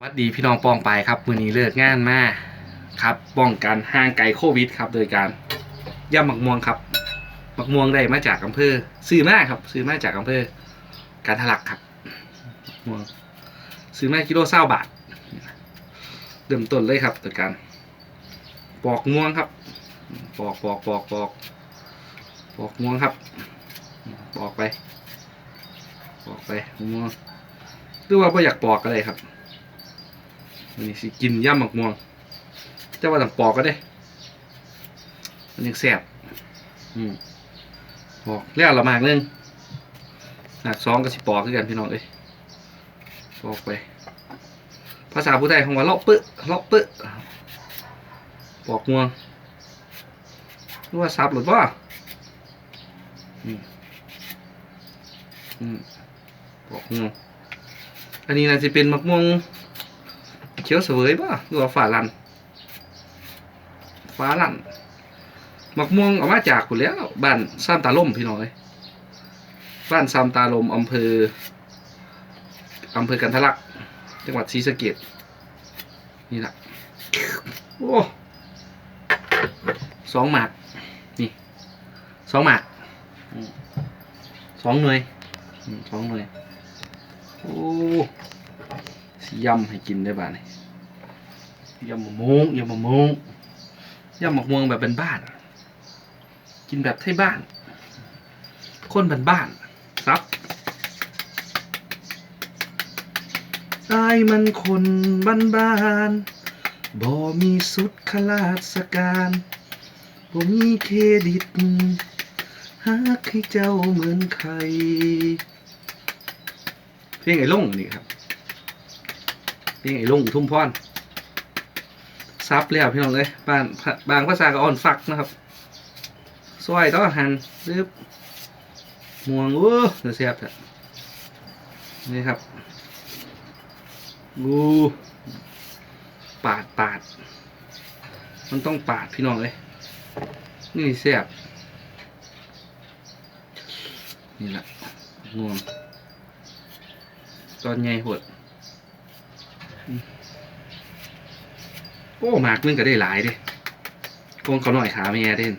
สวัสดีพี่น้องปองไปครับมือนี้เลิกงานมาครับป้องกันห่างไกลโควิดครับโดยการย่ำหมักม่วงครับหมักม่วงได้มาจากอำเภอซื้อมาครับ ซื้อมาจากอำเภอการทลักครับม่วงซื้อมากิโลเศร้าบาทเริ่มต้นเลยครับโดยการปอกม่วงครับปอกปอกปอกปอกปอกม่วงครับปอกไปปอกไปม่วงหรือว่าไม่อยากปอกก็ได้ครับ อันนี้สิกินย่ำหมักม่วงแต่ว่าต้องปอกก็ได้ มันยังแสบอืมปอกแล้วละมากนึงหนักสองก็สิปอกคือกันพี่น้องเอ้ยปอกไป ภาษาผู้ไทยของว่าเลาะปึ๊ะเลาะปึ๊ะปอกม่วงหรือว่าซับหรือว่าอืมอืมปอกม่วงอันนี้น่าจะเป็นมะม่วง เขียวเสวยป่ะหรือว่าฝาลันฝาลันมักม่วงเอามาจากคุณแล้วบ้านซ้ำตาล่มพี่น้อยบ้านซ้ำตาลมอำเภออำเภอกันทะลัก จังหวัดศรีสะเกดนี่แหละโอ้สองหมากนี่สองหมากสองหน่วยสองหน่วยโอ้สิยำให้กินได้บ้านี่ ยำมะม่วงยำมะม่วงยำมะม่วงแบบเป็นบ้าน กินแบบไทยบ้าน คนบ้านบ้านๆซับอายมันคนบ้านบ้านบ่มีสุดขลาดสการบ่มีเครดิตหากให้เจ้าเหมือนใคร เพลงไอ้ลงนี่ครับ เพลงไอ้ลงทุ่มพร ซับแล้วพี่น้องเลยบางบางภาษาก็อ่อนฟักนะครับซอยต้องหันรึบม่วงโอ้เดี๋ยวเสียบเนี่ครับกูปาดปาด มันต้องปาดพี่น้องเลยนี่เสียบนี่แหละง่วงตอนใหญ่หดอืม โอ้หมากนึงก็ได้หลายเดิกงเขาหน่อยขาแม่เด่น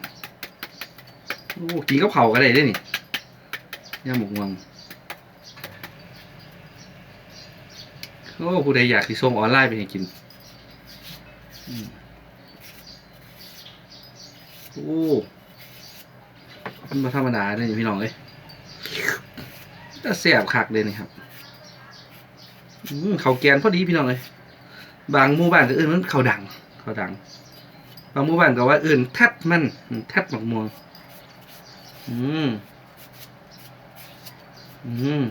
โอ้กินกับเขาก็ได้เด้นี่ย่าหมกม่วงโอ้ผู้ใดอยากที่ส่งออนไลน์ไปให้กินโอ้มันมาธรรมดาเลยพี่น้องเอ้ยจะแสบคักเลยนี่ครับเขาแกนพอดีพี่น้องเลย บางหมู่บ้านก็เอื่นมันเขาดังเขาดัง บางหมู่บ้านก็ว่าเอื่นแทดมันแทดหมักม่วงอืมอืม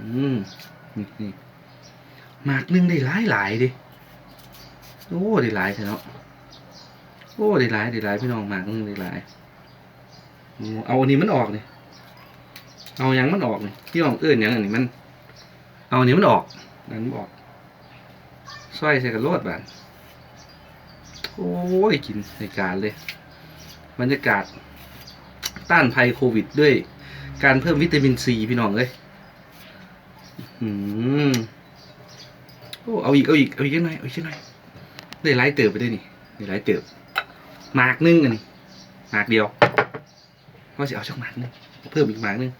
อืมนี่นี่หมากนึงได้หลายหลายดิโอ้ได้หลายเถอะเนาะโอ้ได้หลายได้หลายพี่น้องหมากนึงได้หลายเอาอันนี้มันออกนี่เอาหยังมันออกนี่พี่น้องเอื่นหยังอันนี้มัน เอาอันนี้มันออกนั่นมันออก สร้อยใส่กระโลดบานโอ้ยกินในการเลย บรรยากาศ ต้านภัยโควิดด้วย การเพิ่มวิตามินซีพี่น้องเลยอืมโอ้เอาอีกเอาอีกเอาอีกหน่อยเอาอีกหน่อยได้หลายเติบไปด้วยนี่ได้หลายเติบหมากนึงอันนี้หมากเดียวก็จะเอาชักหมากนึงเพิ่มอีกหมากนึง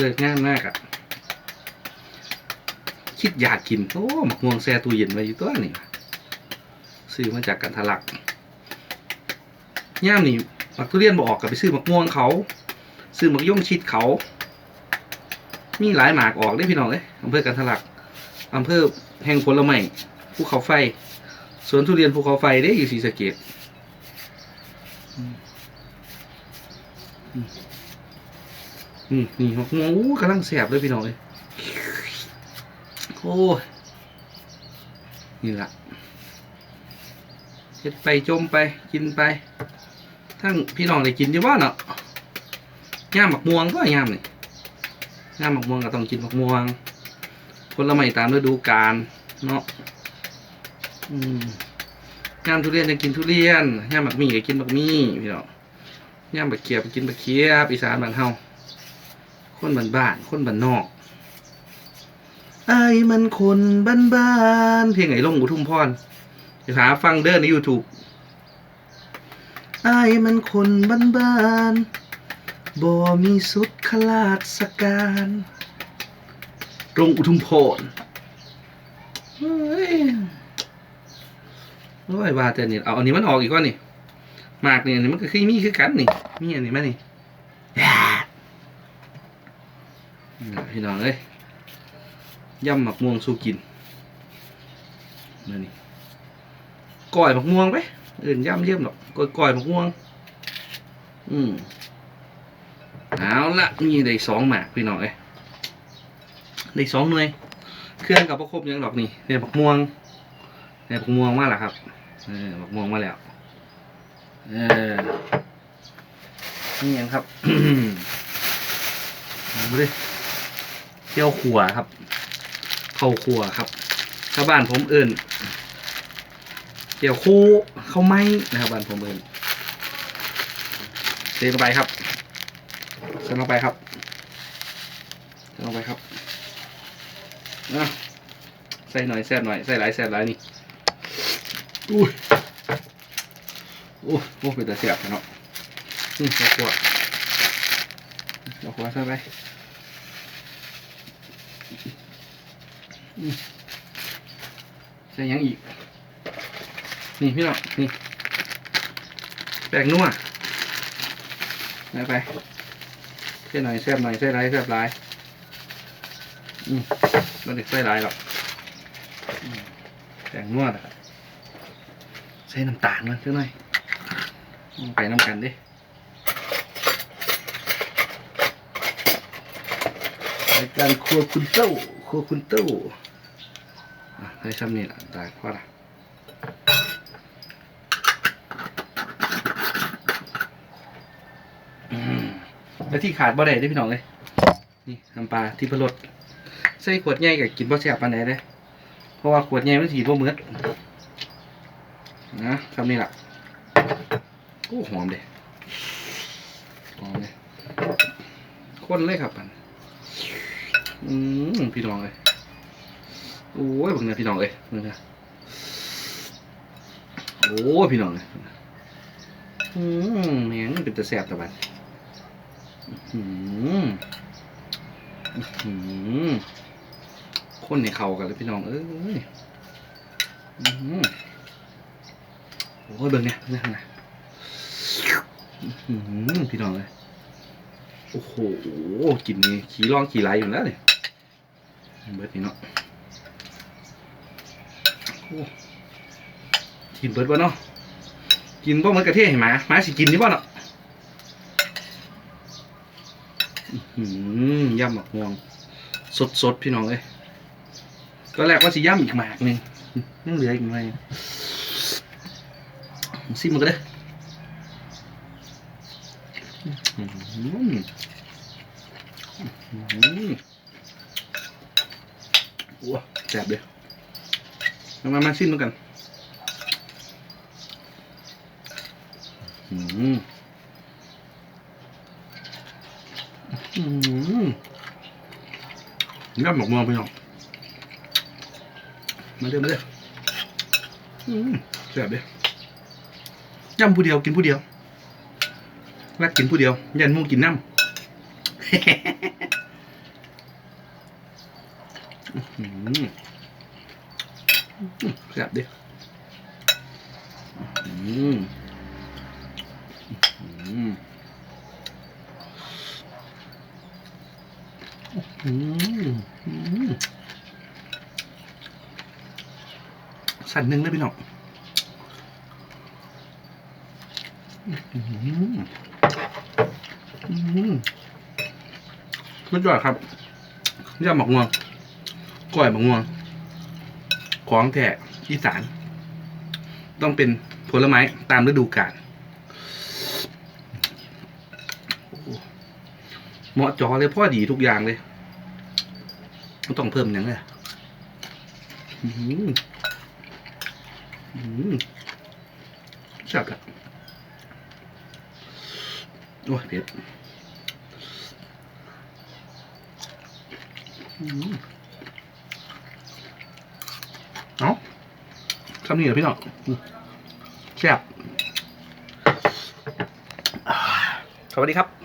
เลือกง่ายมากอะคิดอยากกิน โอ้หมักม่วงแช่ตู้เย็นไว้อยู่ตัวนี่ซื้อมาจากกันทะลักย่ามนี่หมักทุเรียนบออกกับไปซื้อหมักม่วงเขา ซื้อหมักย่งชิดเขา มีหลายหมากออกได้พี่น้องเลยอำเภอกันทะลักอำเภอแห่งผลไม้ภูเขาไฟสวนทุเรียนภูเขาไฟได้อยู่ศรีสะเกด อืมนี่นี่หมกม่วงอู้กำลังแสบเลยพี่น้องเลยโอ้ยนี่ละเฮ็ดไปจมไปกินไปทั้งพี่น้องได้กินอยู่บ้านเนาะย่ามหมักม่วงก็ย่ามนี่ย่ามหมักม่วงก็ต้องกินหมักม่วงผลไม้ตามฤดูกาลเนาะอืมย่ามทุเรียนจะกินทุเรียนย่ามหมักมี่ก็กินหมักมี่พี่น้องย่ำบักเขียบกินบักเขียบอีสานบ้านเฮา คนบ้านบ้านๆคนบ้านนอกไอ้ายมันคนบ้านบ้านๆเพลงไหนลงอุทุมพรไปหาฟังเด้อใน YouTube ไอ้ายมันคนบ้านบ้านๆบ่มีสุดขลาดสการตรงอุทุมพรเฮ้ยโอ้ยว่าแต่นี่เอาอันนี้มันออกอีกว่านี่หมากนี่อันนี้มันก็คือมีคือกันนี่มีอันนี้มานี่แย่นี่ล่ะ พี่น้องเอ้ยย่ำหมักม่วงสู้กินนี่ก้อยหมักม่วงไปเอื่นย่ำเยี่ยมหรอกก้อยก้อยหมักม่วง อืมเอาละมีได้สองหมากพี่น้องเอ้ยได้สองหน่วยเครื่องกับประครบยังดอกนี่เนี่ยหมักม่วงเนี่ยหมักม่วงมาแล้วครับเออหมักม่วงมาแล้วเออนี่ยังครับมาดิ เที่ยวขัวครับ เข้าขัวครับชาวบ้านผมเอิ่นเกี่ยวคู่เข้าไม้นะครับบ้านผมเอิ่นเทลงไปครับใส่ลงไปครับใส่ลงไปครับนะใส่หน่อยแซ่บหน่อยใส่หลายแซ่บหลายนี่อุ้ยโอ้โหเป็นตาเสียบเนาะอืมดอกบัวดอกบัวใส่ไปอืม ใส่ยังอีก นี่พี่น้องนี่แป้งนัวใส่ไปใส่หน่อยแซ่บหน่อยใส่ไรแซ่บไรอืมไม่ได้ใส่ไรหรอกแป้งนัวนะครับใส่น้ำตาลมันเท่าหน่ไปน้ำกันดิรายการครัวคุณเต้าครัวคุณเต้า อะให้ซ้ำนี่แหละได้พอละแล้วที่ขาดบ่ได้เด้พี่น้องเลยนี่น้ำปลาที่พรสใส่ขวดใหญ่กับกินบ่แซ่บปานใดเด้เพราะว่าขวดใหญ่มันสีบ่เหมือนนะซ้ำนี่แหละโอ้หอมเด้หอมเลยข้นเลยครับมันอืมพี่น้องเลย อ้ยบังเนี่ยพี่น้องเลยมึงนะโอ้พี่น้องเลยอืมแหงเป็นตะแสบตะบันอืมอืมข้นในเข่ากันเลยพี่น้องเอ้ยอืมโอ้ยเบิ่งเนี่ยเนี่ยนะอื้อหือพี่น้องเลยโอ้โหกินนี่ขี่ร่องขี่ไหลอยู่แล้วเนี่ยเบิร์ดนี่เนาะโอ้ กินเบิดวะเนาะกินบ่เหมือนกระเทียมหมาหมาสิกินนี่บ่เนาะย่ำหมักม่วง สดสดๆพี่น้องเลยก็แรกว่าสิย่ำอีกหมากหนึ่งยังเหลืออีกหน่อยซิมมันก็ได้อืมอืมว้าแซ่บเลย มามามาชิมด้วยกันอืมอืมน้ำหมกม่วงพี่น้องมาเด้อมาเด้ออืมแซ่บเลยย่ำผู้เดียวกินผู้เดียวรักกินผู้เดียว ยันมูกินน้ำอื้อหือ แซ่บดิอื้อหืออื้อหืออื้อหือสั่นหนึ่งเลยพี่น้องอื้อหืออืมไม่จ่อยครับย่าหมกม่วงก้อยหมกม่วง ของแท้อีสาน ต้องเป็นผลไม้ตามฤดูกาลเหมาะจอเลยพ่อดีทุกอย่างเลยไม่ต้องเพิ่มอย่างเลยอืมอืมแซ่บอะโอ้ยเผ็ดอืมเอาคำนี้เหรอพี่น้องแซ่บอ่าสวัสดีครับ